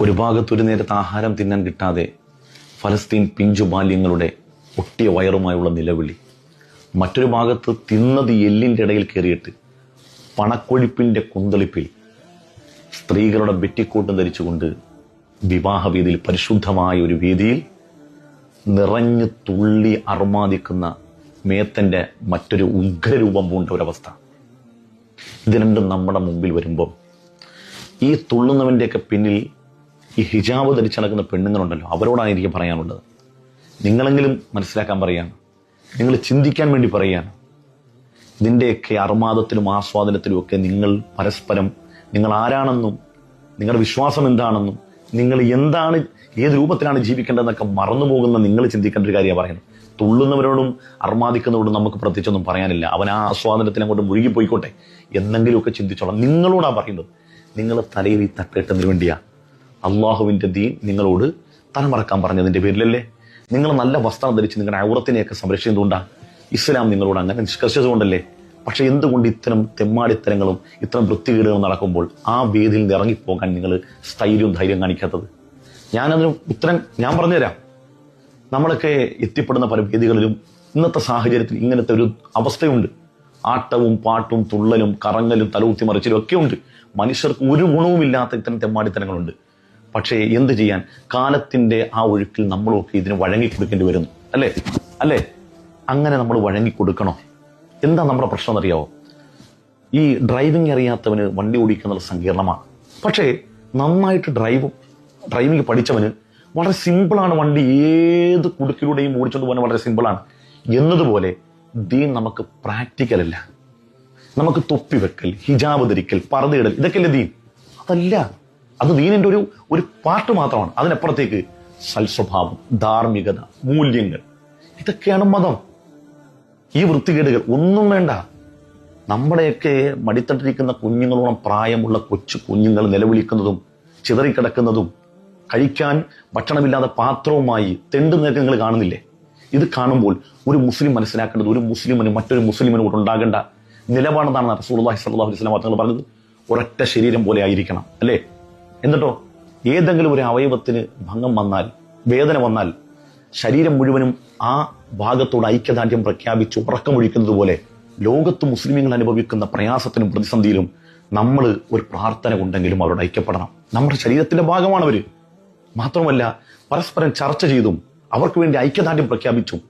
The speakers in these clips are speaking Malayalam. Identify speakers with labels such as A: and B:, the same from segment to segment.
A: ഒരു ഭാഗത്ത് ഒരു നേരത്തെ ആഹാരം തിന്നാൻ കിട്ടാതെ ഫലസ്തീൻ പിഞ്ചു ബാല്യങ്ങളുടെ ഒട്ടിയ വയറുമായുള്ള നിലവിളി. മറ്റൊരു ഭാഗത്ത് തിന്നത് എല്ലിന്റെ ഇടയിൽ കയറിയിട്ട് പണക്കൊഴിപ്പിന്റെ കുന്തളിപ്പിൽ സ്ത്രീകളുടെ ബെറ്റിക്കോട്ടും ധരിച്ചുകൊണ്ട് വിവാഹവേദിയിൽ പരിശുദ്ധമായ ഒരു വേദിയിൽ നിറഞ്ഞു തുള്ളി അർമാദിക്കുന്ന മേത്തന്റെ മറ്റൊരു ഉഗ്രരൂപം പൂണ്ട ഒരവസ്ഥ. ഇത് രണ്ടും നമ്മുടെ മുമ്പിൽ വരുമ്പം ഈ തുള്ളുന്നവന്റെയൊക്കെ പിന്നിൽ ഈ ഹിജാബ് ധരിച്ച് നടക്കുന്ന പെണ്ണുങ്ങളുണ്ടല്ലോ അവരോടാണ് എനിക്ക് പറയാനുള്ളത്. നിങ്ങളെങ്കിലും മനസ്സിലാക്കാൻ പറയാണ്. നിങ്ങൾ ചിന്തിക്കാൻ വേണ്ടി പറയാണ്. ഇതിന്റെയൊക്കെ അർമാദത്തിലും ആസ്വാദനത്തിലും ഒക്കെ നിങ്ങൾ പരസ്പരം നിങ്ങൾ ആരാണെന്നും നിങ്ങളുടെ വിശ്വാസം എന്താണെന്നും നിങ്ങൾ എന്താണ് ഏത് രൂപത്തിലാണ് ജീവിക്കേണ്ടതെന്നൊക്കെ മറന്നുപോകുന്ന നിങ്ങൾ ചിന്തിക്കേണ്ട ഒരു കാര്യമാണ് പറയുന്നത്. തുള്ളുന്നവരോടും അർമാദിക്കുന്നവരോടും നമുക്ക് പ്രത്യേകിച്ചൊന്നും പറയാനില്ല. അവൻ ആ ആസ്വാദനത്തിൽ അങ്ങോട്ട് മുഴുകിപ്പോയിക്കോട്ടെ. എന്തെങ്കിലുമൊക്കെ ചിന്തിച്ചോളാം. നിങ്ങളോടാണ് പറയുന്നത്. നിങ്ങൾ തലയിൽ തട്ടിട്ടതിന് വേണ്ടിയാ. അള്ളാഹുവിന്റെ ദീൻ നിങ്ങളോട് തലമറക്കാൻ പറഞ്ഞതിന്റെ പേരിലല്ലേ? നിങ്ങൾ നല്ല വസ്ത്രം ധരിച്ച് നിങ്ങളുടെ ഔറത്തിനെയൊക്കെ സംരക്ഷിച്ചതുകൊണ്ടാണ് ഇസ്ലാം നിങ്ങളോട് അങ്ങനെ നിഷ്കർഷിച്ചതുകൊണ്ടല്ലേ? പക്ഷെ എന്തുകൊണ്ട് ഇത്തരം തെമ്മാടിത്തരങ്ങളും ഇത്തരം വൃത്തികേടുകളും നടക്കുമ്പോൾ ആ വേദിയിൽ നിന്ന് ഇറങ്ങിപ്പോകാൻ നിങ്ങൾ സ്ഥൈര്യവും ധൈര്യം കാണിക്കാത്തത്? ഞാനതിന് ഉത്തരം ഞാൻ പറഞ്ഞുതരാം. നമ്മളൊക്കെ എത്തിപ്പെടുന്ന പല വേദികളിലും ഇന്നത്തെ സാഹചര്യത്തിൽ ഇങ്ങനത്തെ ഒരു അവസ്ഥയുണ്ട്. ആട്ടവും പാട്ടും തുള്ളലും കറങ്ങലും തലകുത്തി മറിച്ചിലും ഒക്കെ ഉണ്ട്. മനുഷ്യർക്ക് ഒരു ഗുണവുമില്ലാത്ത ഇത്തരം തെമ്മാടിത്തരങ്ങളുണ്ട്. പക്ഷേ എന്ത് ചെയ്യാൻ? കാലത്തിന്റെ ആ ഒഴുക്കിൽ നമ്മളൊക്കെ ഇതിന് വഴങ്ങിക്കൊടുക്കേണ്ടി വരുന്നു. അല്ലേ? അല്ലേ? അങ്ങനെ നമ്മൾ വഴങ്ങിക്കൊടുക്കണോ? എന്താ നമ്മുടെ പ്രശ്നം എന്നറിയാവോ? ഈ ഡ്രൈവിംഗ് അറിയാത്തവന് വണ്ടി ഓടിക്കുന്നത് സങ്കീർണമാണ്. പക്ഷേ നന്നായിട്ട് ഡ്രൈവ് ഡ്രൈവിംഗ് പഠിച്ചവന് വളരെ സിമ്പിളാണ് വണ്ടി. ഏത് കുടുക്കിലൂടെയും ഓടിച്ചുകൊണ്ട് പോകാൻ വളരെ സിമ്പിളാണ്. എന്നതുപോലെ ദീൻ നമുക്ക് പ്രാക്ടിക്കൽ അല്ല നമുക്ക് തൊപ്പി വെക്കൽ ഹിജാബ് ധരിക്കൽ പറതിടൽ ഇതൊക്കെയല്ലേ ദീൻ? അതല്ല. അത് ദീനിന്റെ ഒരു ഒരു പാർട്ട് മാത്രമാണ്. അതിനപ്പുറത്തേക്ക് സൽസ്വഭാവം ധാർമ്മികത മൂല്യങ്ങൾ. ഇതൊക്കെയാണ് മതം. ഈ വൃത്തികേടുകൾ ഒന്നും വേണ്ട. നമ്മുടെയൊക്കെ മടിത്തട്ടിരിക്കുന്ന കുഞ്ഞുങ്ങളോളം പ്രായമുള്ള കൊച്ചു കുഞ്ഞുങ്ങൾ നിലവിളിക്കുന്നതും ചിതറിക്കിടക്കുന്നതും കഴിക്കാൻ ഭക്ഷണമില്ലാതെ പാത്രവുമായി തെണ്ടുന്നതൊക്കെ നിങ്ങൾ കാണുന്നില്ലേ? ഇത് കാണുമ്പോൾ ഒരു മുസ്ലിം മനസ്സിലാക്കേണ്ടത് ഒരു മുസ്ലിമിന് മറ്റൊരു മുസ്ലിമിനോട് ഉണ്ടാകേണ്ട നിലപാടെന്നാണ് റസൂലുള്ളാഹി സ്വല്ലല്ലാഹു അലൈഹി വസല്ലം തങ്ങൾ പറഞ്ഞത്. ഒരൊറ്റ ശരീരം പോലെ ആയിരിക്കണം അല്ലേ? എന്നിട്ടോ ഏതെങ്കിലും ഒരു അവയവത്തിന് ഭംഗം വന്നാൽ വേദന വന്നാൽ ശരീരം മുഴുവനും ആ ഭാഗത്തോട് ഐക്യദാർഢ്യം പ്രഖ്യാപിച്ച് ഉറക്കമൊഴിക്കുന്നത് പോലെ ലോകത്ത് മുസ്ലിമീങ്ങൾ അനുഭവിക്കുന്ന പ്രയാസത്തിനും പ്രതിസന്ധിയിലും നമ്മൾ ഒരു പ്രാർത്ഥന ഉണ്ടെങ്കിലും അവരോട് ഐക്യപ്പെടണം. നമ്മുടെ ശരീരത്തിന്റെ ഭാഗമാണ് അവർ മാത്രമല്ല പരസ്പരം ചർച്ച ചെയ്തും അവർക്ക് വേണ്ടി ഐക്യദാർഢ്യം പ്രഖ്യാപിച്ചും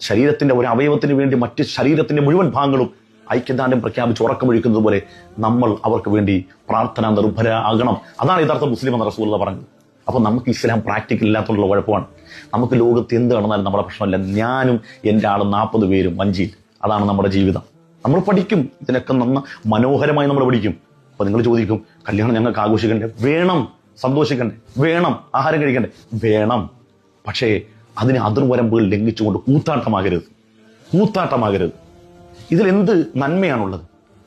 A: ശരീരത്തിന്റെ ഒരു അവയവത്തിന് വേണ്ടി മറ്റ് ശരീരത്തിന്റെ മുഴുവൻ ഭാഗങ്ങളും ഐക്യദാർഢ്യം പ്രഖ്യാപിച്ച് ഉറക്കമൊഴിക്കുന്നത് പോലെ നമ്മൾ അവർക്ക് വേണ്ടി പ്രാർത്ഥന നിർഭര ആകണം അതാണ് യഥാർത്ഥ മുസ്ലിം എന്ന റസൂല പറഞ്ഞത്. അപ്പൊ നമുക്ക് ഇസ്ലാം പ്രാക്ടിക്കൽ ഇല്ലാത്തുള്ള കുഴപ്പമാണ്. നമുക്ക് ലോകത്ത് എന്ത് നടന്നാലും നമ്മുടെ പ്രശ്നമല്ല. ഞാനും എന്റെ ആളും നാൽപ്പത് പേരും വഞ്ചിയിൽ. അതാണ് നമ്മുടെ ജീവിതം. നമ്മൾ പഠിക്കും. ഇതിനൊക്കെ നന്ന മനോഹരമായി നമ്മൾ പഠിക്കും. അപ്പൊ നിങ്ങൾ ചോദിക്കും കല്യാണം ഞങ്ങൾക്ക് ആഘോഷിക്കണ്ടേ? വേണം. സന്തോഷിക്കണ്ടേ? വേണം. ആഹാരം കഴിക്കണ്ടേ? വേണം. പക്ഷേ അതിന് അതിർവരമ്പുകൾ ലംഘിച്ചുകൊണ്ട് കൂത്താട്ടമാകരുത് കൂത്താട്ടമാകരുത് ഇതിൽ എന്ത് നന്മയാണുള്ളത്?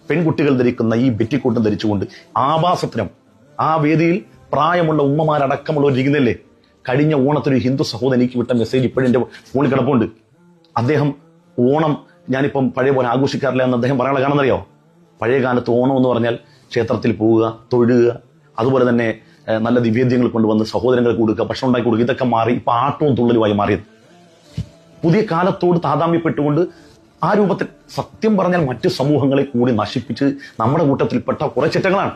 A: പെൺകുട്ടികൾ ധരിക്കുന്ന ഈ ബെറ്റിക്കൂട്ടം ധരിച്ചുകൊണ്ട് ആഭാസത്തിനും ആ വേദിയിൽ പ്രായമുള്ള ഉമ്മമാരടക്കമുള്ളവർ ഇരിക്കുന്നില്ലേ? കഴിഞ്ഞ ഓണത്തിന് ഹിന്ദു സഹോദരൻ എനിക്ക് വിട്ട മെസ്സേജ് ഇപ്പോഴും എന്റെ ഫോണിൽ കിടപ്പുണ്ട്. അദ്ദേഹം ഓണം ഞാനിപ്പം പഴയ പോലെ ആഘോഷിക്കാറില്ല എന്ന് അദ്ദേഹം പറയാനുള്ള കാണുന്നറിയോ പഴയ കാലത്ത് ഓണം എന്ന് പറഞ്ഞാൽ ക്ഷേത്രത്തിൽ പോവുക തൊഴുക അതുപോലെ തന്നെ നല്ല നിവേദ്യങ്ങൾ കൊണ്ടുവന്ന് സഹോദരങ്ങൾക്ക് കൊടുക്കുക ഭക്ഷണം ഉണ്ടാക്കി കൊടുക്കുക. ഇതൊക്കെ മാറി ഇപ്പം ആട്ടവും തുള്ളലുമായി മാറിയത്. പുതിയ കാലത്തോട് താതാമ്യപ്പെട്ടുകൊണ്ട് ആ രൂപത്തിൽ സത്യം പറഞ്ഞാൽ മറ്റു സമൂഹങ്ങളെ കൂടി നശിപ്പിച്ച് നമ്മുടെ കൂട്ടത്തിൽപ്പെട്ട കുറെ ചെറ്റങ്ങളാണ്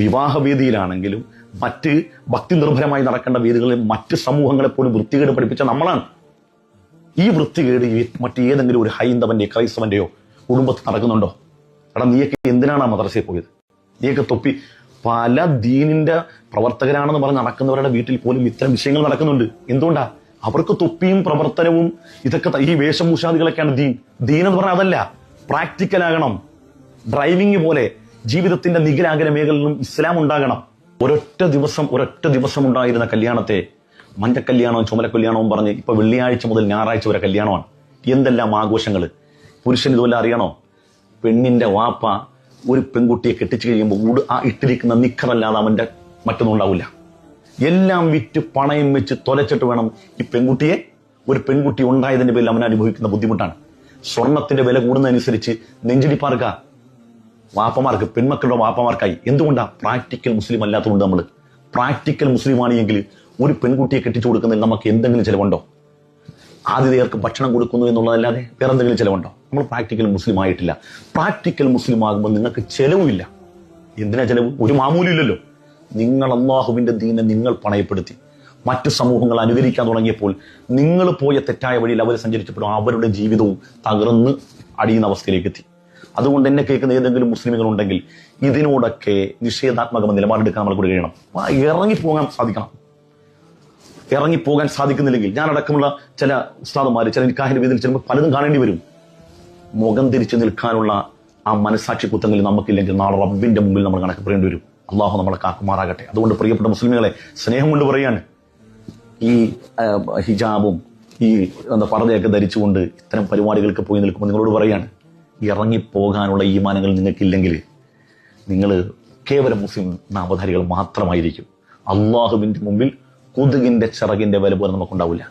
A: വിവാഹവേദിയിലാണെങ്കിലും മറ്റ് ഭക്തി നിർഭരമായി നടക്കേണ്ട വേദികളിൽ മറ്റ് സമൂഹങ്ങളെ പോലും വൃത്തികേട് പഠിപ്പിച്ച നമ്മളാണ്. ഈ വൃത്തികേട് മറ്റേതെങ്കിലും ഒരു ഹൈന്ദവന്റെ ക്രൈസ്തവന്റെയോ കുടുംബത്തിൽ നടക്കുന്നുണ്ടോ? എടാ നീയൊക്കെ എന്തിനാണ് ആ മദ്രസയിൽ പോയത്? നീയൊക്കെ തൊപ്പി പല ദീനിന്റെ പ്രവർത്തകരാണെന്ന് പറഞ്ഞ് നടക്കുന്നവരുടെ വീട്ടിൽ പോലും ഇത്തരം വിഷയങ്ങൾ നടക്കുന്നുണ്ട്. എന്തുകൊണ്ടാ? അവർക്ക് തൊപ്പിയും പ്രവർത്തനവും ഇതൊക്കെ ഈ വേഷഭൂഷാദികളൊക്കെയാണ് ദീൻ. ദീൻ എന്ന് പറഞ്ഞാൽ അതല്ല പ്രാക്ടിക്കൽ ആകണം. ഡ്രൈവിംഗ് പോലെ ജീവിതത്തിന്റെ നിഖിലാഗ്ര മേഖലയിലും ഇസ്ലാം ഉണ്ടാകണം. ഒരൊറ്റ ദിവസം ഒരൊറ്റ ദിവസം ഉണ്ടായിരുന്ന കല്യാണത്തെ മഞ്ഞ കല്യാണവും ചുമല കല്യാണവും പറഞ്ഞ് ഇപ്പൊ വെള്ളിയാഴ്ച മുതൽ ഞായറാഴ്ച വരെ കല്യാണമാണ്. എന്തെല്ലാം ആഘോഷങ്ങൾ പുരുഷൻ ഇതുപോലെ അറിയണോ? പെണ്ണിന്റെ വാപ്പ ഒരു പെൺകുട്ടിയെ കെട്ടിച്ചു കഴിയുമ്പോൾ ആ ഇട്ടിരിക്കുന്ന നിക്കറല്ലാതെ അവന്റെ മറ്റൊന്നും ഉണ്ടാവില്ല. എല്ലാം വിറ്റ് പണയം വെച്ച് തൊലച്ചിട്ട് വേണം ഈ പെൺകുട്ടിയെ. ഒരു പെൺകുട്ടി ഉണ്ടായതിന്റെ പേരിൽ അവൻ അനുഭവിക്കുന്ന ബുദ്ധിമുട്ടാണ്. സ്വർണത്തിന്റെ വില കൂടുന്നതനുസരിച്ച് നെഞ്ചിടിപ്പാർക്ക വാപ്പമാർക്ക് പെൺമക്കളുടെ വാപ്പമാർക്കായി. എന്തുകൊണ്ടാ? പ്രാക്ടിക്കൽ മുസ്ലിം അല്ലാത്തതുകൊണ്ട് നമ്മൾ പ്രാക്ടിക്കൽ മുസ്ലിമാണ് എങ്കിൽ ഒരു പെൺകുട്ടിയെ കെട്ടിച്ചു കൊടുക്കുന്നതിൽ നമുക്ക് എന്തെങ്കിലും ചിലവുണ്ടോ? ആതിഥേയർക്ക് ഭക്ഷണം കൊടുക്കുന്നു എന്നുള്ളതല്ലാതെ വേറെ എന്തെങ്കിലും ചിലവുണ്ടോ? നമ്മൾ പ്രാക്ടിക്കൽ മുസ്ലിം ആയിട്ടില്ല. പ്രാക്ടിക്കൽ മുസ്ലിം ആകുമ്പോൾ നിങ്ങൾക്ക് ചെലവുമില്ല. എന്തിനാ ചെലവ്? ഒരു മാമൂലില്ലല്ലോ നിങ്ങൾ അള്ളാഹുവിന്റെ ദീനെ നിങ്ങൾ പണയപ്പെടുത്തി. മറ്റു സമൂഹങ്ങൾ അനുകരിക്കാൻ തുടങ്ങിയപ്പോൾ നിങ്ങൾ പോയ തെറ്റായ വഴിയിൽ അവർ സഞ്ചരിച്ചപ്പോൾ അവരുടെ ജീവിതവും തകർന്ന് അടിയുന്ന അവസ്ഥയിലേക്ക് എത്തി അതുകൊണ്ട് എന്നെ കേൾക്കുന്ന ഏതെങ്കിലും മുസ്ലിമുകൾ ഉണ്ടെങ്കിൽ ഇതിനോടൊക്കെ നിഷേധാത്മക നിലപാടെടുക്കാൻ നമ്മൾ കൂടി കഴിയണം. ഇറങ്ങിപ്പോകാൻ സാധിക്കണം. ഇറങ്ങിപ്പോകാൻ സാധിക്കുന്നില്ലെങ്കിൽ ഞാൻ അടക്കമുള്ള ചില ഉസ്താദുമാർ ചില നിക്കാഹിന്റെ വീതിയിൽ ചെല്ലുമ്പോൾ പലതും കാണേണ്ടി വരും. മുഖം തിരിച്ചു നിൽക്കാനുള്ള ആ മനസാക്ഷി കുത്തങ്ങളിൽ നമുക്കില്ലെങ്കിൽ നാളെ റബ്ബിന്റെ മുമ്പിൽ നമ്മൾ കണക്കപ്പെടേണ്ടി വരും. അള്ളാഹു നമ്മളെ കാക്കുമാറാകട്ടെ. അതുകൊണ്ട് പ്രിയപ്പെട്ട മുസ്ലിമുകളെ സ്നേഹം കൊണ്ട് പറയാണ് ഈ ഹിജാബും ഈ എന്താ പർദ്ദയൊക്കെ ധരിച്ചുകൊണ്ട് ഇത്തരം പരിപാടികൾക്ക് പോയി നിൽക്കുമ്പോൾ നിങ്ങളോട് പറയാണ് ഇറങ്ങിപ്പോകാനുള്ള ഈമാനങ്ങൾ മാനങ്ങൾ നിങ്ങൾക്കില്ലെങ്കിൽ നിങ്ങൾ കേവലം മുസ്ലിം നാമധാരികൾ മാത്രമായിരിക്കും. അള്ളാഹുവിന്റെ മുമ്പിൽ കൊതുകിന്റെ ചിറകിന്റെ വില പോലെ നമുക്കുണ്ടാവില്ല.